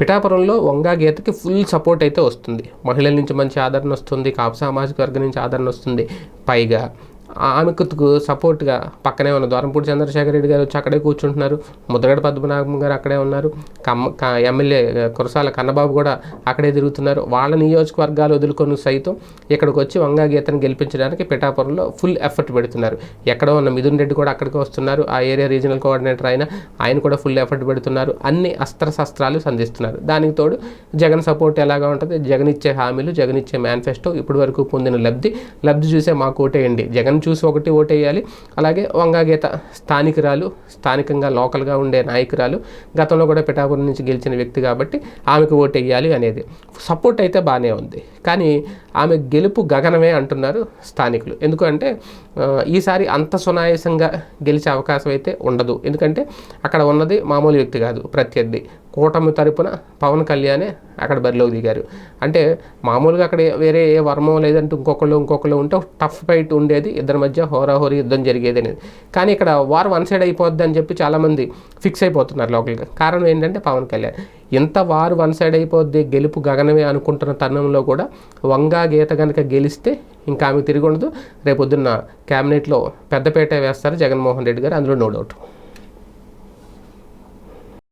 పిఠాపురంలో Vanga గీతకి full support అయితే వస్తుంది. మహిళల నుంచి మంచి ఆదరణ వస్తుంది. కాపు సామాజిక వర్గం నుంచి ఆదరణ వస్తుంది. పైగా ఆమెకు సపోర్ట్గా పక్కనే ఉన్న ద్వారంపూడి చంద్రశేఖర రెడ్డి గారు వచ్చి అక్కడే కూర్చుంటున్నారు. ముద్రగడ పద్మనాభం గారు అక్కడే ఉన్నారు. కమ్మ ఎమ్మెల్యే కురసాల కన్నబాబు కూడా అక్కడే తిరుగుతున్నారు. వాళ్ళ నియోజకవర్గాలు వదులుకొని సైతం ఇక్కడికి వచ్చి వంగా గీతను గెలిపించడానికి పిఠాపురంలో ఫుల్ ఎఫర్ట్ పెడుతున్నారు. ఎక్కడో ఉన్న మిథున్ రెడ్డి కూడా అక్కడికి వస్తున్నారు. ఆ ఏరియా రీజనల్ కోఆర్డినేటర్ ఆయన ఆయన కూడా ఫుల్ ఎఫర్ట్ పెడుతున్నారు. అన్ని అస్త్ర శస్త్రాలు సంధిస్తున్నారు. దానికి తోడు జగన్ సపోర్ట్ ఎలాగా ఉంటుంది? జగన్ ఇచ్చే హామీలు జగన్ ఇచ్చే మేనిఫెస్టో ఇప్పటి వరకు పొందిన లబ్ధి. లబ్ధి చూసే మాకు ఓటేయండి జగన్ చూసి ఒకటి ఓటేయాలి. అలాగే వంగాగీత స్థానికురాలు స్థానికంగా లోకల్గా ఉండే నాయకురాలు గతంలో కూడా పిఠాపురం నుంచి గెలిచిన వ్యక్తి కాబట్టి ఆమెకు ఓటేయాలి అనేది. సపోర్ట్ అయితే బాగానే ఉంది. కానీ ఆమె గెలుపు గగనమే అంటున్నారు స్థానికులు. ఎందుకంటే ఈసారి అంత సునాయాసంగా గెలిచే అవకాశం అయితే ఉండదు. ఎందుకంటే అక్కడ ఉన్నది మామూలు వ్యక్తి కాదు ప్రత్యర్థి. కూటమి తరపున పవన్ కళ్యాణే అక్కడ బరిలోకి దిగారు. అంటే మామూలుగా అక్కడ వేరే ఏ వర్మం లేదంటే ఇంకొకళ్ళు ఇంకొకళ్ళు ఉంటే టఫ్ ఫైట్ ఉండేది. ఇద్దరి మధ్య హోరాహోరీ యుద్ధం జరిగేది అనేది. కానీ ఇక్కడ వార్ వన్ సైడ్ అయిపోద్ది అని చెప్పి చాలామంది ఫిక్స్ అయిపోతున్నారు లోకల్గా కారణం ఏంటంటే పవన్ కళ్యాణ్. ఇంత వారు వన్ సైడ్ అయిపోద్ది గెలుపు గగనమే అనుకుంటున్న తరుణంలో కూడా వంగా గీత కనుక గెలిస్తే ఇంకా ఆమె తిరిగి ఉండదు. రేపొద్దున్న క్యాబినెట్లో పెద్దపేట వేస్తారు జగన్మోహన్ రెడ్డి గారు అందులో నో డౌట్